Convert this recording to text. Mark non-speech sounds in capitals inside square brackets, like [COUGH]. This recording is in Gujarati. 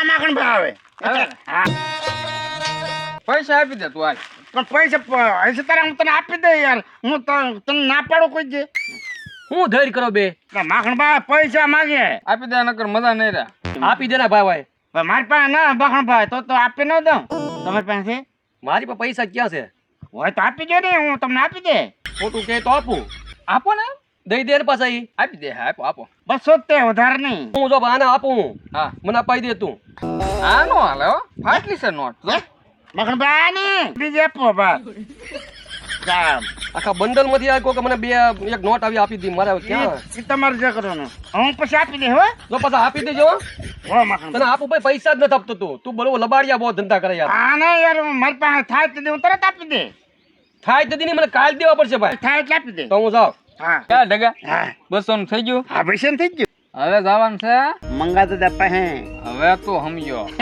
હા માખણ ભાવે હા. પૈસા આપી દે તું હાલ. પણ પૈસા હશે તારે હું તને આપી દે યાર. હું તને ના પાડું કોઈ જે હું ધૈર્ય કરો બે. માખણ ભાઈ પૈસા માગે. આપી દે નકર મજા નહીં રહે. આપી દેના ભાઈ ભાઈ મારી પાસે ના માખણ ભાઈ તો તો આપી ન દઉં. તમારી પાસે? મારી પાસે પૈસા ક્યાં છે? હોય તો આપી દે ને હું તમને આપી દે. ખોટું કે તો આપું. આપો ને. દઈ દે ને પાછા ઈ. આપી દે આપો આપો. બસો તે વધારે નહીં. હું જો આને આપું. હા. મને અપાઈ દે તું. આ નો હાલે હો. ફાટલી છે નોટ? ને બીજે આપો બસ. આખા બંડલમાંથી આ કે મને બે એક નોટ આવી આપી દી મારે હવે ક્યાં? તમારે જે કરવાનું. હું પછી આપી દે હો. જો પાછા આપી દેજો હો. તને આપું ભાઈ પૈસા જ નથી આપતો તું. તું બોલો લબાડિયા બહુ ધંધા કરે યાર. હા ના યાર મારી પાસે થાય તો દે હું તરત આપી દે. થાય તો મને કાલ દેવા પડશે ભાઈ. થાય એટલે આપી દે. તો હું જાઉં. હા. ક્યાં ડગા હા. બસો નું થઈ ગયું. હા પૈસા થઈ ગયું. હવે જવાનું છે. મંગાતો દે પાસે હવે તો સમજો [LAUGHS]